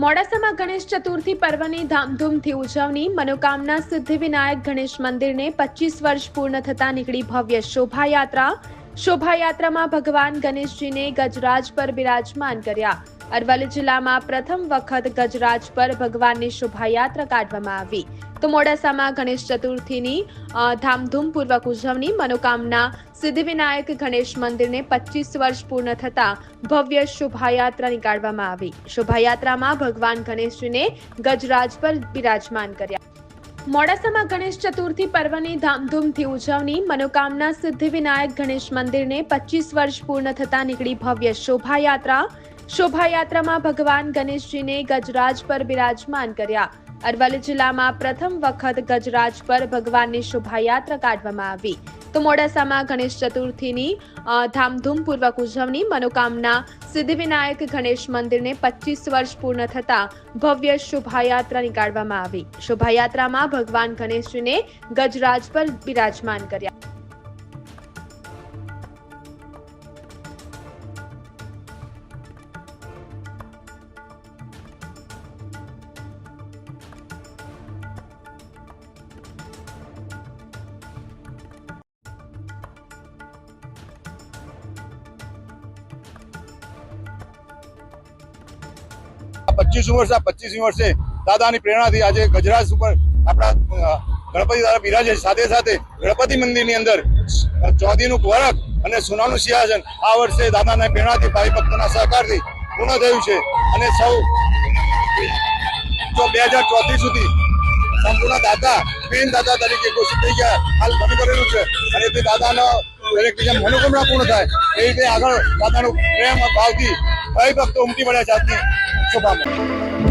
મોડાસામાં ગણેશ ચતુર્થી પર્વની ધામધૂમથી ઉજવણી. મનોકામના સિદ્ધિવિનાયક ગણેશ મંદિરને પચીસ વર્ષ પૂર્ણ થતા નીકળી ભવ્ય શોભાયાત્રા. શોભાયાત્રામાં ભગવાન ગણેશજીને ગજરાજ પર બિરાજમાન કર્યા. અરવલ્લી જિલ્લામાં પ્રથમ વખત ગજરાજ પર ભગવાનની શોભાયાત્રા કાઢવામાં આવી. તો મોડાસામાં ગણેશ ચતુર્થીની ધામધૂમપૂર્વક ઉજવણી, મનોકામના, સિદ્ધિવિનાયક ગણેશ મંદિરને પચીસ વર્ષ પૂર્ણ થતાં ભવ્ય શોભાયાત્રા નીકાળવામાં આવી. શોભાયાત્રામાં ભગવાન ગણેશજીને ગજરાજ પર બિરાજમાન કર્યા. મોડાસામાં ગણેશ ચતુર્થી પર્વની ધામધૂમથી ઉજવણી, મનોકામના, સિદ્ધિવિનાયક ગણેશ મંદિરને પચીસ વર્ષ પૂર્ણ થતાં નીકળી ભવ્ય શોભાયાત્રા શોભાયાત્રામાં ભગવાન ગણેશજીને ગજરાજ પર બિરાજમાન કર્યા. અરવલ્લી જિલ્લામાં પ્રથમ વખત ગજરાજ પર ભગવાનની શોભાયાત્રા કાઢવામાં આવી. તો મોડાસામાં ગણેશ ચતુર્થીની ધામધૂમપૂર્વક ઉજવણી, મનોકામના, સિદ્ધિવિનાયક ગણેશ મંદિરને પચીસ વર્ષ પૂર્ણ થતા ભવ્ય શોભાયાત્રા નીકાળવામાં આવી. શોભાયાત્રામાં ભગવાન ગણેશજીને ગજરાજ પર બિરાજમાન કર્યા. પચીસમી વર્ષે આ પચીસમી વર્ષે દાદાની પ્રેરણાથી આજે ગજરાજ ઉપર આપણા ગણપતિ દાદા બિરાજે સાથે સાથે ગણપતિ મંદિરની અંદર ચોધીનું વરખ અને સોનાનું સિંહાસન આ વર્ષે દાદાના પ્રેરણાથી ભાઈ ભક્તોના સહકારથી પૂર્ણ થયું છે. અને સૌ જો બે હજાર ચોત્રીસ સુધી સંપૂર્ણ દાદા બેન દાદા તરીકે ઘોષિત થઈ ગયા, હાલ બની કરેલું છે. અને તે દાદાનો દરેક બીજા મનોકામના પૂર્ણ થાય. એ રીતે આગળ દાદાનું પ્રેમ, ભાવથી ભાઈ ભક્તો ઉમટી પડ્યા છે આજની સભામાં